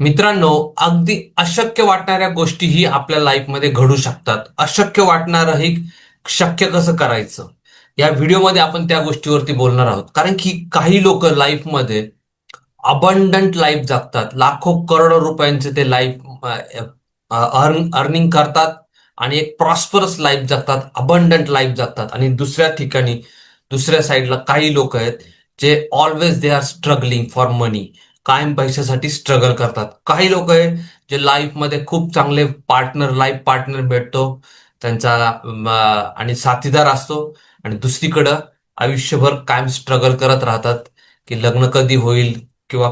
मित्रांनो अगदी अशक्य वाटणाऱ्या गोष्टीही आपल्या लाईफमध्ये घडू शकतात. अशक्य वाटणारही शक्य कसं करायचं? या व्हिडिओमध्ये आपण त्या गोष्टीवरती बोलणार आहोत. कारण की काही लोक लाईफमध्ये अबंडंट लाईफ जगतात. लाखो करोडो रुपयांचे ते लाईफ अर्न अर्निंग करतात आणि एक प्रॉस्परस लाईफ जगतात अबंडंट लाईफ जगतात. आणि दुसऱ्या ठिकाणी दुसऱ्या साईडला काही लोक आहेत जे always they are struggling for money कायम पैशासाठी स्ट्रगल करतात. काही लोक आहे जे लाईफमध्ये खूप चांगले पार्टनर लाईफ पार्टनर भेटतो त्यांचा आणि साथीदार असतो आणि दुसरीकडं आयुष्यभर कायम स्ट्रगल करत राहतात की लग्न कधी होईल किंवा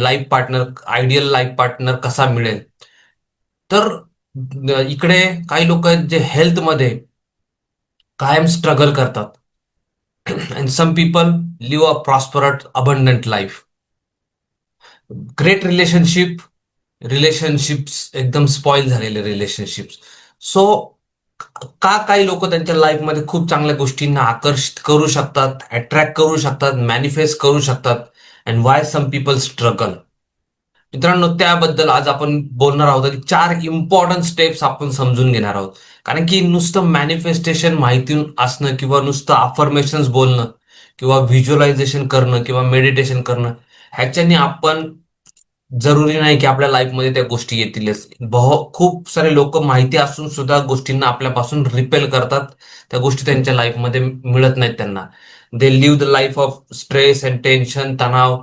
life partner ideal life partner कसा मिळेल. तर इकडे काही लोक आहेत जे हेल्थमध्ये कायम स्ट्रगल करतात. And some people live a prosperous abundant life great relationship relationships एकदम स्पॉइल झालेले रिलेशनशिप्स सो का काही लोक त्यांच्या लाईफमध्ये खूप चांगल्या गोष्टींना आकर्षित करू शकतात अट्रॅक्ट करू शकतात मॅनिफेस्ट करू शकतात and why some people struggle मित्रांनो त्याबद्दल आज आपण बोलणार आहोत की चार इम्पॉर्टंट स्टेप्स आपण समजून घेणार आहोत. कारण की नुसतं मॅनिफेस्टेशन माहिती असणं किंवा नुसतं अफर्मेशन्स बोलणं किंवा व्हिज्युअलायझेशन करणं किंवा मेडिटेशन करणं ह्याच्याने आपण जरुरी नाही की आपल्या लाईफमध्ये त्या गोष्टी येतीलच. खूप सारे लोक माहिती असून सुद्धा गोष्टींना आपल्यापासून रिपेल करतात. त्या गोष्टी त्यांच्या लाईफमध्ये मिळत नाहीत त्यांना. They live the life of stress and tension तणाव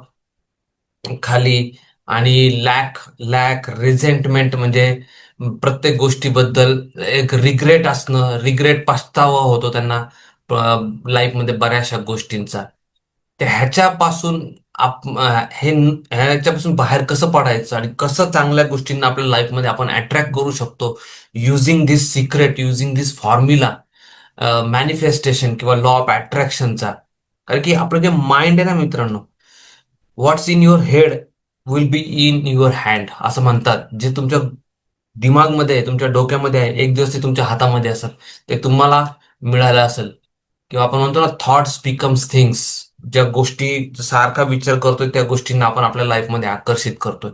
खाली आणि लॅक लॅक रिझेंटमेंट म्हणजे प्रत्येक गोष्टीबद्दल एक रिग्रेट असणं रिग्रेट पस्तावा होतो त्यांना लाईफमध्ये बऱ्याचशा गोष्टींचा. ह्याच्यापासून आप हे ह्याच्यापासून बाहेर कसं पडायचं आणि कसं चांगल्या गोष्टींना आपल्या लाईफमध्ये आपण अट्रॅक्ट करू शकतो using this secret using this formula manifestation किंवा लॉ ऑफ अट्रॅक्शनचा कारण की आपलं जे माइंड आहे ना मित्रांनो what's in your head will be in your hand असं म्हणतात. जे तुमच्या दिमागमध्ये आहे तुमच्या डोक्यामध्ये आहे एक दिवस ते तुमच्या हातामध्ये असेल ते तुम्हाला मिळालं असेल. किंवा आपण म्हणतो ना थॉट्स बिकम्स थिंग्स ज्या गोष्टी सारखा विचार करतोय त्या गोष्टींना आपण आपल्या लाईफमध्ये आकर्षित करतोय.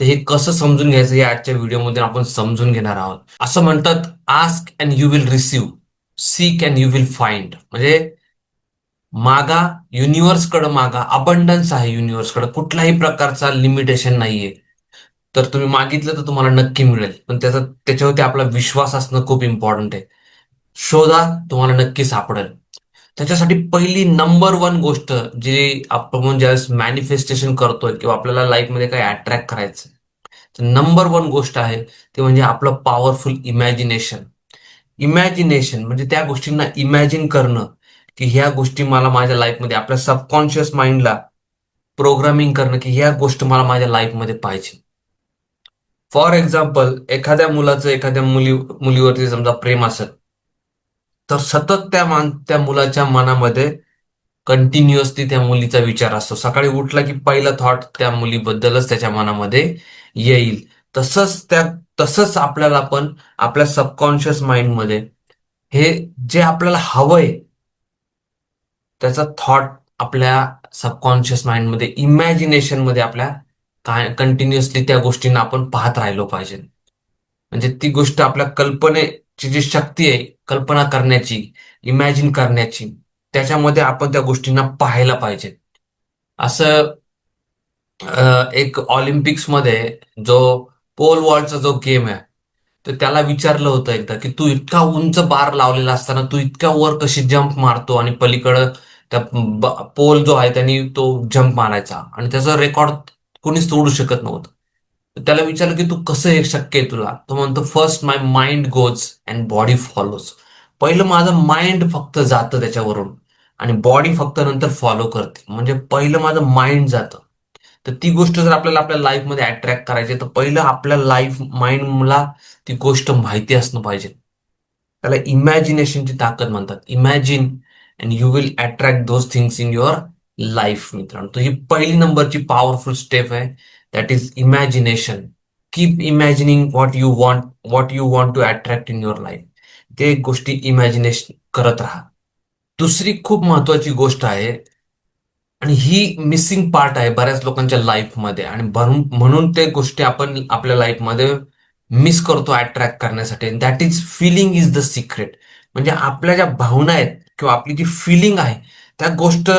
तर हे कसं समजून घ्यायचं हे आजच्या व्हिडिओमध्ये आपण समजून घेणार आहोत. असं म्हणतात ask and you will receive seek and you will find म्हणजे मागा युनिव्हर्सकडे मागा. अबंडन्स आहे युनिव्हर्सकडे कुठल्याही प्रकारचा लिमिटेशन नाहीये. तर तुम्ही मागितलं तर तुम्हाला नक्की मिळेल. पण त्याचा त्याच्यावरती आपला विश्वास असणं खूप इम्पॉर्टंट आहे. शोधा तुम्हाला नक्की सापडेल. त्याच्यासाठी पहिली नंबर वन गोष्ट जी आपण ज्यावेळेस मॅनिफेस्टेशन करतोय किंवा आपल्याला लाईफमध्ये काही अट्रॅक्ट करायचं तर नंबर वन गोष्ट आहे ते म्हणजे आपलं पॉवरफुल इमॅजिनेशन इमॅजिनेशन म्हणजे त्या गोष्टींना इमॅजिन करणं की ह्या गोष्टी मला माझ्या लाईफमध्ये आपल्या सबकॉन्शियस माइंडला प्रोग्रामिंग करणं की ह्या गोष्ट मला माझ्या लाईफमध्ये पाहिजे. फॉर एक्झाम्पल एखाद्या मुलाचं एखाद्या मुली मुलीवरती समजा प्रेम असेल तर सतत त्या मान त्या मुलाच्या मनामध्ये कंटिन्युअसली त्या मुलीचा विचार असतो. सकाळी उठला की पहिला थॉट त्या मुलीबद्दलच त्याच्या मनामध्ये येईल. तसंच त्या तसंच आपल्याला पण आपल्या सबकॉन्शियस माइंडमध्ये हे जे आपल्याला हवंय त्याचा थॉट आपल्या सबकॉन्शियस माइंडमध्ये इमॅजिनेशनमध्ये आपल्या काय कंटिन्युअसली त्या गोष्टींना आपण पाहत राहिलो पाहिजे. म्हणजे ती गोष्ट आपल्या कल्पने ची जी शक्ती आहे कल्पना करण्याची इमॅजिन करण्याची त्याच्यामध्ये आपण त्या गोष्टींना पाहायला पाहिजे. असं एक ऑलिम्पिक्समध्ये जो पोल वॉल्टचा जो गेम आहे तर त्याला विचारलं होतं एकदा की तू इतका उंच बार लावलेला असताना तू इतक्या वर कशी जंप मारतो आणि पलीकडं त्या पोल जो आहे त्यांनी तो जंप मारायचा. आणि त्याचा रेकॉर्ड कोणीच तोडू शकत नव्हतं. त्याला विचारलं की तू कसं हे शक्य आहे तुला? तो म्हणतो first my mind goes and body follows पहिलं माझं माइंड फक्त जातं त्याच्यावरून आणि बॉडी फक्त नंतर फॉलो करते. म्हणजे पहिलं माझं माइंड जातं. तर ती गोष्ट जर आपल्याला आपल्या लाईफमध्ये अट्रॅक्ट करायची तर पहिलं आपल्या लाईफ माइंडला ती गोष्ट माहिती असणं पाहिजे. त्याला इमॅजिनेशनची ताकद म्हणतात. Imagine and you will attract those things in your life मित्रांनो. तर ही पहिली नंबरची पॉवरफुल स्टेप आहे. That is imagination keep imagining what you want what you want to attract in your life ते गोष्टी इमॅजिनेशन करत राहा. दुसरी खूप महत्वाची गोष्ट आहे आणि ही मिसिंग पार्ट आहे बऱ्याच लोकांच्या लाईफमध्ये आणि म्हणून म्हणून ते गोष्टी आपण आपल्या लाईफमध्ये मिस करतो अट्रॅक्ट करण्यासाठी. That is feeling is the secret म्हणजे आपल्या ज्या भावना आहेत किंवा आपली जी फिलिंग आहे त्या गोष्ट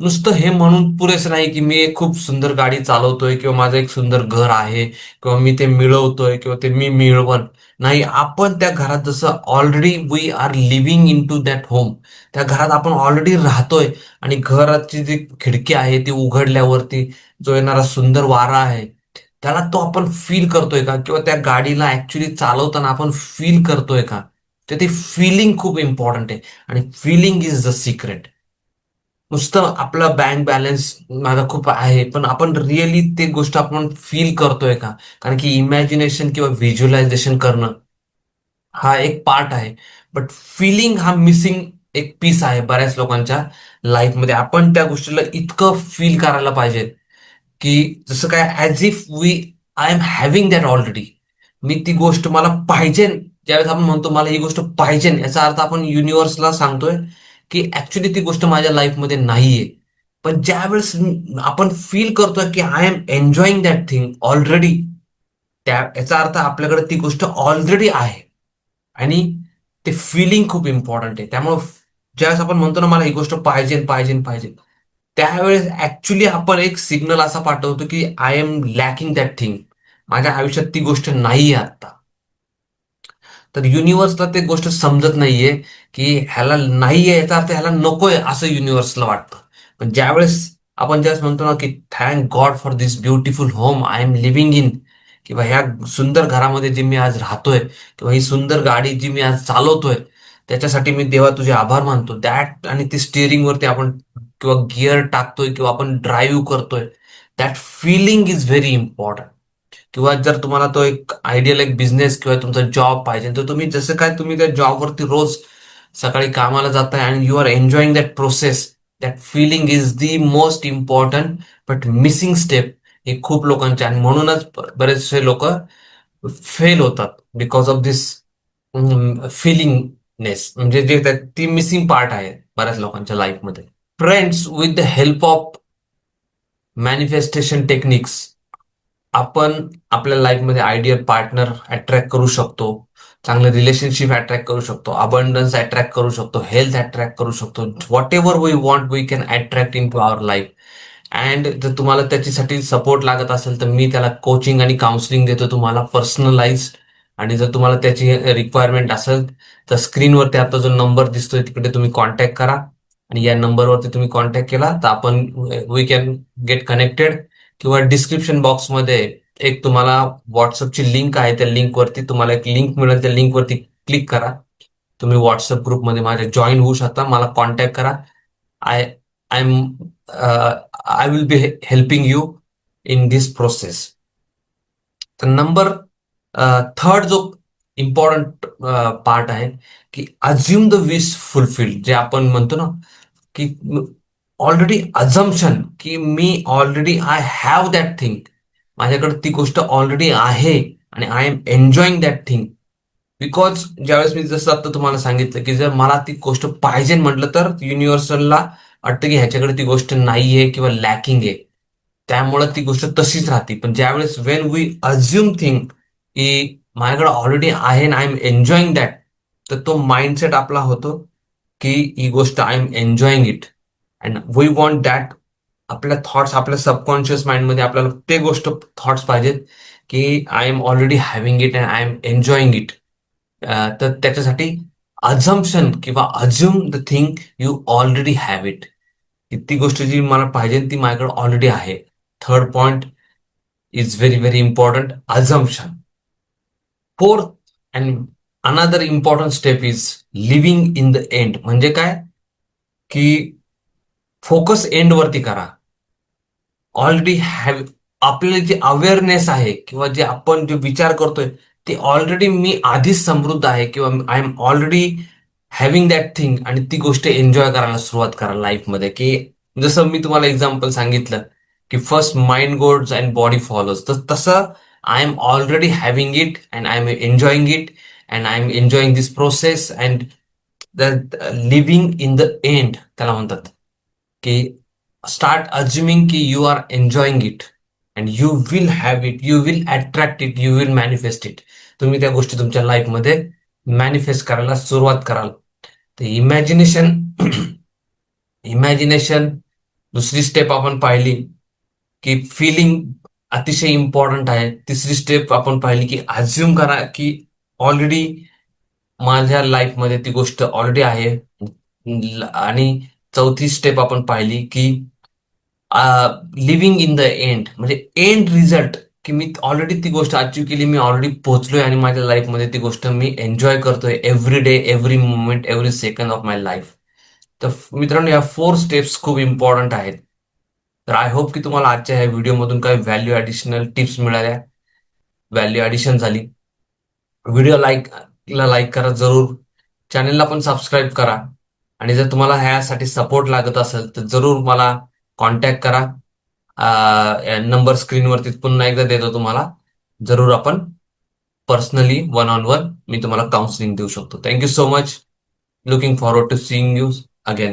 नुसतं हे म्हणून पुरेसं नाही की मी एक खूप सुंदर गाडी चालवतोय किंवा माझं एक सुंदर घर आहे किंवा मी ते मिळवतोय किंवा ते मी मिळवण नाही. आपण त्या घरात जसं already we are living into that home त्या घरात आपण ऑलरेडी राहतोय आणि घराची जी खिडकी आहे ती उघडल्यावरती जो येणारा सुंदर वारा आहे त्याला तो आपण फील करतोय का? किंवा त्या गाडीला ऍक्च्युली चालवताना आपण फील करतोय का? तर ती फिलिंग खूप इम्पॉर्टंट आहे. आणि फिलिंग इज द सिक्रेट नुसतं आपला बँक बॅलन्स माझा खूप आहे पण आपण रिअली ते गोष्ट आपण फील करतोय का? कारण की इमॅजिनेशन किंवा व्हिज्युअलायझेशन करणं हा एक पार्ट आहे. बट फिलिंग हा मिसिंग एक पीस आहे बऱ्याच लोकांच्या लाईफमध्ये आपण त्या गोष्टीला इतकं फील करायला पाहिजे की जसं काय as if we I am having that already मी ती गोष्ट मला पाहिजे. ज्यावेळेस आपण म्हणतो मला ही गोष्ट पाहिजे याचा अर्थ आपण युनिव्हर्सला सांगतोय की ऍक्च्युली ती गोष्ट माझ्या लाईफमध्ये नाहीये. पण ज्यावेळेस आपण फील करतोय की I am enjoying that thing already त्या याचा अर्थ आपल्याकडे ती गोष्ट ऑलरेडी आहे. आणि ते फिलिंग खूप इम्पॉर्टंट आहे. त्यामुळं ज्यावेळेस आपण म्हणतो ना मला ही गोष्ट पाहिजे पाहिजे पाहिजे त्यावेळेस ऍक्च्युली आपण एक सिग्नल असा पाठवतो की I am lacking that thing माझ्या आयुष्यात ती गोष्ट नाही आहे आत्ता. तर युनिव्हर्सला ते गोष्ट समजत नाहीये की ह्याला नाहीये याचा अर्थ ह्याला नकोय असं युनिव्हर्सला वाटतं. पण ज्यावेळेस आपण ज्यावेळेस म्हणतो ना की thank God for this beautiful home I am living in किंवा ह्या सुंदर घरामध्ये जी मी आज राहतोय किंवा ही सुंदर गाडी जी मी आज चालवतोय त्याच्यासाठी मी देवा तुझे आभार मानतो. दॅट आणि ते स्टिअरिंगवरती आपण किंवा गिअर टाकतोय किंवा आपण ड्राईव्ह करतोय. That feeling is very important किंवा जर तुम्हाला तो एक आयडियल एक बिझनेस किंवा तुमचा जॉब पाहिजे तर तुम्ही जसं काय तुम्ही त्या जॉबवरती रोज सकाळी कामाला जाताय आणि you are enjoying that process that feeling is the most important but missing step हे खूप लोकांचे आणि म्हणूनच बरेचसे लोक फेल होतात बिकॉज ऑफ दिस फिलिंगनेस म्हणजे जे ती मिसिंग पार्ट आहे बऱ्याच लोकांच्या लाईफमध्ये friends with the help of manifestation techniques आपण आपल्या लाईफमध्ये आयडियल पार्टनर अट्रॅक्ट करू शकतो. चांगलं रिलेशनशिप अट्रॅक्ट करू शकतो. अबंडन्स अट्रॅक्ट करू शकतो. हेल्थ अट्रॅक्ट करू शकतो. Whatever we want we can attract into our life and जर तुम्हाला त्याच्यासाठी सपोर्ट लागत असेल तर मी त्याला कोचिंग आणि काउन्सिलिंग देतो तुम्हाला पर्सनलाइज आणि जर तुम्हाला त्याची रिक्वायरमेंट असेल तर स्क्रीनवरती आता जो नंबर दिसतोय तिकडे तुम्ही कॉन्टॅक्ट करा. आणि या नंबरवरती तुम्ही कॉन्टॅक्ट केला तर आपण वी कॅन गेट कनेक्टेड किंवा डिस्क्रिप्शन बॉक्समध्ये एक तुम्हाला व्हॉट्सअपची लिंक आहे त्या लिंकवरती तुम्हाला एक लिंक मिळेल त्या लिंकवरती क्लिक करा. तुम्ही व्हॉट्सअप ग्रुपमध्ये माझ्या जॉईन होऊ शकता मला कॉन्टॅक्ट करा. I I am I will be helping you in this process तर नंबर थर्ड uh, जो इम्पॉर्टंट पार्ट uh, आहे की अज्युम द विश फुलफिल्ड जे आपण म्हणतो ना की ऑलरेडी अझम्पशन की मी already I have that thing माझ्याकडे ती गोष्ट ऑलरेडी आहे आणि I am enjoying that thing because ज्यावेळेस मी जसं आता तुम्हाला सांगितलं की जर मला ती गोष्ट पाहिजे म्हटलं तर युनिव्हर्सलला वाटतं की ह्याच्याकडे ती गोष्ट नाहीये किंवा लॅकिंग आहे. त्यामुळं ती गोष्ट तशीच राहते. पण ज्यावेळेस वेन वी अज्युम थिंग की माझ्याकडे ऑलरेडी आहे आणि आय एम एन्जॉईंग दॅट तर तो माइंडसेट आपला होतो की ही गोष्ट I am enjoying it and we want that आपल्या थॉट्स आपल्या सबकॉन्शियस माइंडमध्ये आपल्याला ते गोष्ट थॉट्स पाहिजेत की I am already having it and I am enjoying it तर त्याच्यासाठी अझम्पशन किंवा assume the thing you already have it ती गोष्ट जी मला पाहिजे ती माझ्याकडे ऑलरेडी आहे. Third point is very very important assumption fourth and another important step is living in the end म्हणजे काय? की फोकस एंड वरती करा. ऑलरेडी हॅव आपले जे अवेअरनेस आहे किंवा जे आपण जे विचार करतोय ते ऑलरेडी मी आधीच समृद्ध आहे किंवा I am already having that thing आणि ती गोष्ट एन्जॉय करायला सुरुवात करा लाईफमध्ये की जसं मी तुम्हाला एक्झाम्पल सांगितलं की first mind goes and body follows तर तसं I am already having it and I am enjoying it and I am enjoying this process and living in the end त्याला म्हणतात. की start assuming ki you are enjoying it and you will have it you will attract it you will manifest it. तुम्ही त्या गोष्टी तुमच्या लाईफमध्ये manifest करायला सुरुवात कराल. तर इमॅजिनेशन इमॅजिनेशन दुसरी स्टेप आपण पाहिली की फिलिंग अतिशय इम्पॉर्टंट आहे. तिसरी स्टेप आपण पाहिली की अज्युम करा की ऑलरेडी माझ्या लाईफमध्ये ती गोष्ट ऑलरेडी आहे. आणि चौथी स्टेप आपण पाहिली की लिव्हिंग इन द एंड म्हणजे एंड रिझल्ट की मी ऑलरेडी ती गोष्ट अचीव केली मी ऑलरेडी पोहोचलोय आणि माझ्या लाईफमध्ये ती गोष्ट मी एन्जॉय करतोय every day every moment every second of my life तर मित्रांनो या फोर स्टेप्स खूप इम्पॉर्टंट आहेत. तर आय होप की तुम्हाला आजच्या ह्या व्हिडिओमधून काही व्हॅल्यू ॲडिशनल टिप्स मिळाल्या. व्हॅल्यू ॲडिशन झाली. व्हिडिओ लाईक ला लाईक करा जरूर. चॅनलला पण सबस्क्राईब करा. आणि जर तुम्हाला ह्यासाठी सपोर्ट लागत असेल तर जरूर मला कॉन्टॅक्ट करा. नंबर स्क्रीनवरती पुन्हा एकदा देतो तुम्हाला. जरूर आपण पर्सनली वन ऑन वन मी तुम्हाला काउन्सिलिंग देऊ शकतो. Thank you so much looking forward to seeing you again